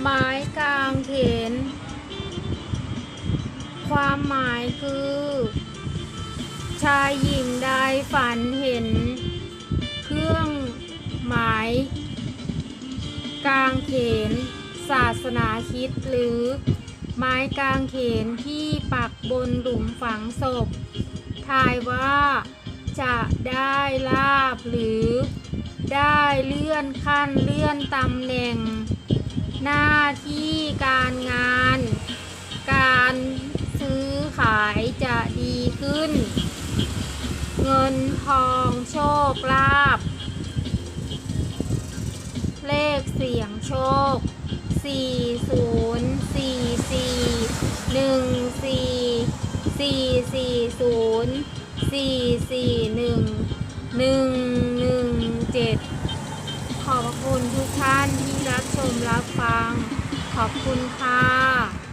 ไม้กางเขน ความหมายคือ ชายหญิงได้ฝันเห็น เครื่องหมาย กางเขน ศาสนาคิดหรือ ไม้กางเขนที่ปักบนหลุมฝังศพ ทายว่าจะได้ลาบหรือได้เลื่อนขั้นเลื่อนตำแหน่ง หน้าที่การงาน การซื้อขายจะดีขึ้น เงินทองโชคลาภเลขเสียงโชค 4 0 4 4 1 4 4 4 0 4 4 1 1 1 7 ขอบพระคุณทุกท่านที่รับชม ขอบคุณค่ะ